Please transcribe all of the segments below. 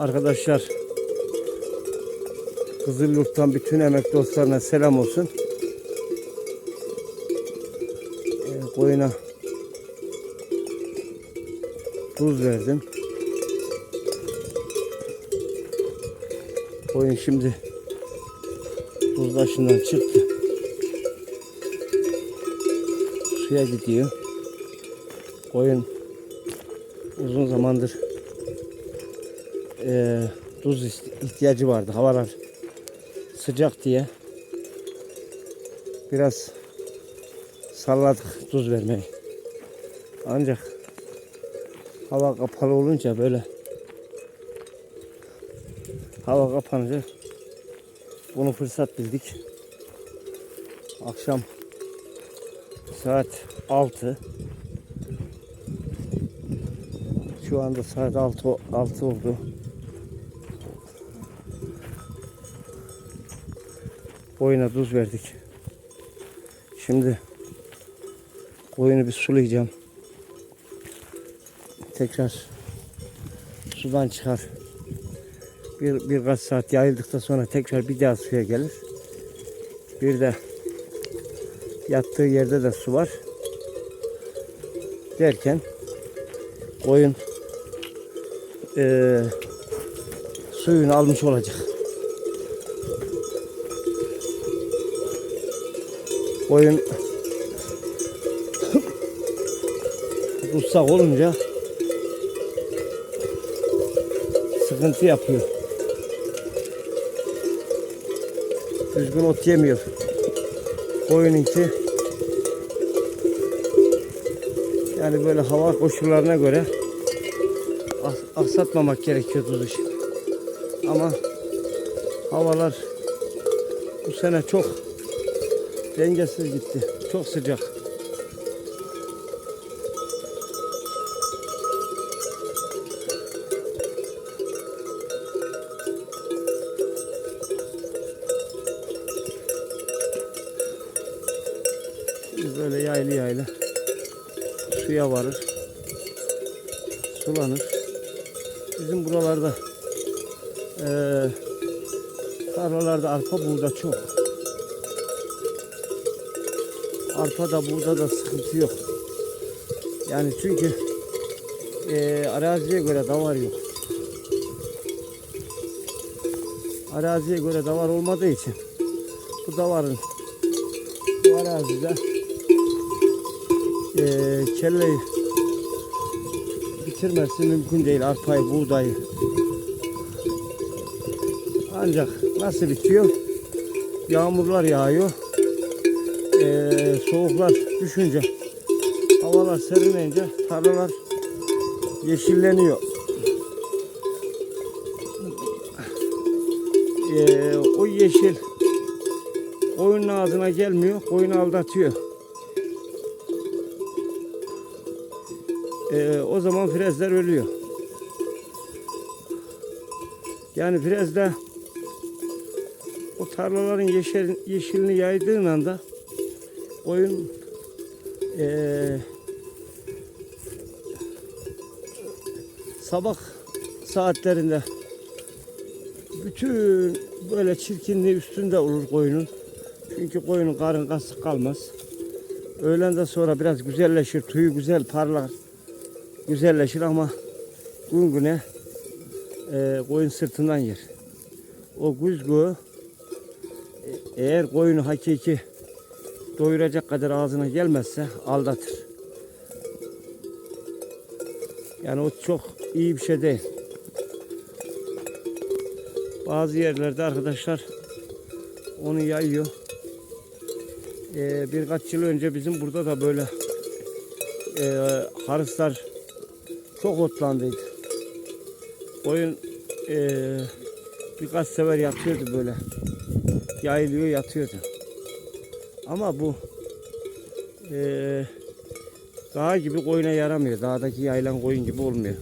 Arkadaşlar Kızılyurt'tan bütün emek dostlarına selam olsun. Ee, koyuna tuz verdim. Koyun şimdi tuz taşından çıktı. Suya gidiyor. Koyun uzun zamandır eee, tuz ihtiyacı vardı. Havalar sıcak diye biraz salladık tuz vermeyi. Ancak hava kapalı olunca böyle hava kapanınca bunu fırsat bildik. Akşam saat 6 şu anda saat 6, 6 oldu. Koyuna tuz verdik. Şimdi koyunu bir sulayacağım. Tekrar sudan çıkar. Bir birkaç saat yayıldıktan sonra tekrar bir daha suya gelir. Bir de yattığı yerde de su var. Derken koyun eee suyunu almış olacak. Koyun tutsak olunca sıkıntı yapıyor. Düzgün ot yemiyor. Koyununki yani böyle hava koşullarına göre aksatmamak gerekiyor tuz işi. Ama havalar bu sene çok dengesiz gitti. Çok sıcak. Böyle yaylı yaylı suya varır. Sulanır. Bizim buralarda eee tarlalarda arpa buğda çok. Arpa da buğda da sıkıntı yok. Yani çünkü eee araziye göre davar yok. Araziye göre davar olmadığı için bu davarın bu arazide eee kelleyi bitirmesi mümkün değil arpayı, buğdayı. Ancak nasıl bitiyor? Yağmurlar yağıyor. Ee, soğuklar düşünce, havalar serinleyince tarlalar yeşilleniyor. Ee, o yeşil koyunun ağzına gelmiyor, koyunu aldatıyor. Ee, o zaman frezler ölüyor. Yani frezde o tarlaların yeşil, yeşilini yaydığın anda koyun eee sabah saatlerinde bütün böyle çirkinliği üstünde olur koyunun. Çünkü koyunun karın kasık kalmaz. Öğlenden sonra biraz güzelleşir, tüyü güzel parlar, güzelleşir ama gün güne eee koyun sırtından yer. O güzgü eğer koyunu hakiki doyuracak kadar ağzına gelmezse aldatır. Yani o çok iyi bir şey değil. Bazı yerlerde arkadaşlar onu yayıyor. Ee, birkaç yıl önce bizim burada da böyle e, harıslar çok otlandıydı. Koyun e, birkaç sefer yatıyordu böyle. Yayılıyor yatıyordu. Ama bu e, dağ gibi koyuna yaramıyor. Dağdaki yayılan koyun gibi olmuyor.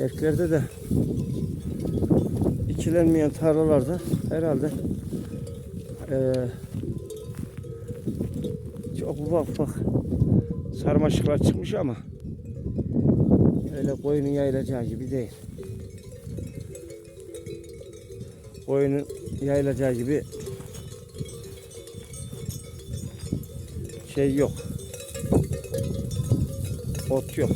Erklerde de ikilenmeyen tarlalarda herhalde eee, çok ufak ufak sarmaşıklar çıkmış ama öyle koyunun yayılacağı gibi değil. Koyunun yayılacağı gibi şey yok. Ot yok.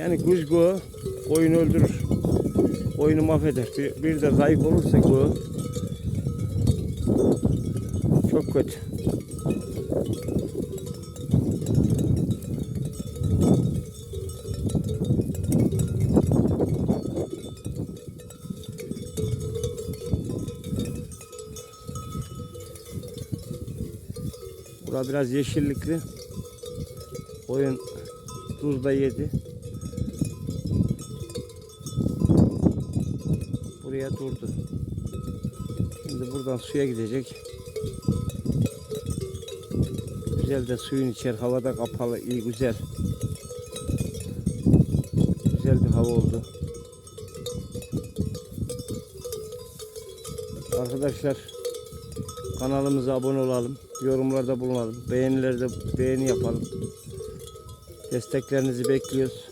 Yani kuzgu koyunu öldürür. Koyunu mahveder. Bir, bir de zayıf olursa bu çok kötü. Bura biraz yeşillikli. Koyun tuz da yedi. Buraya durdu. Şimdi buradan suya gidecek. Güzel de suyun içer. Havada kapalı. iyi güzel. Güzel bir hava oldu. Arkadaşlar kanalımıza abone olalım. Yorumlarda bulunalım. Beğenilerde beğeni yapalım. Desteklerinizi bekliyoruz.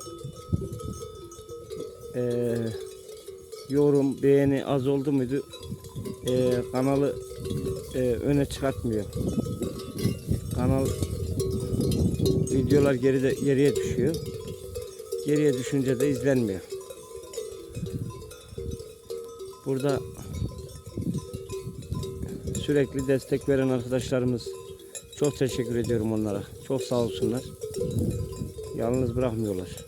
Ee, yorum, beğeni az oldu muydu? Ee, kanalı e, öne çıkartmıyor. Kanal videolar geride geriye düşüyor. Geriye düşünce de izlenmiyor. Burada sürekli destek veren arkadaşlarımız çok teşekkür ediyorum onlara. Çok sağ olsunlar. Yalnız bırakmıyorlar.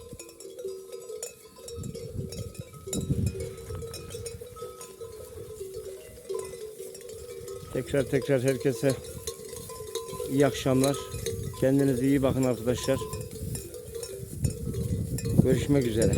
Tekrar tekrar herkese iyi akşamlar. Kendinize iyi bakın arkadaşlar. Görüşmek üzere.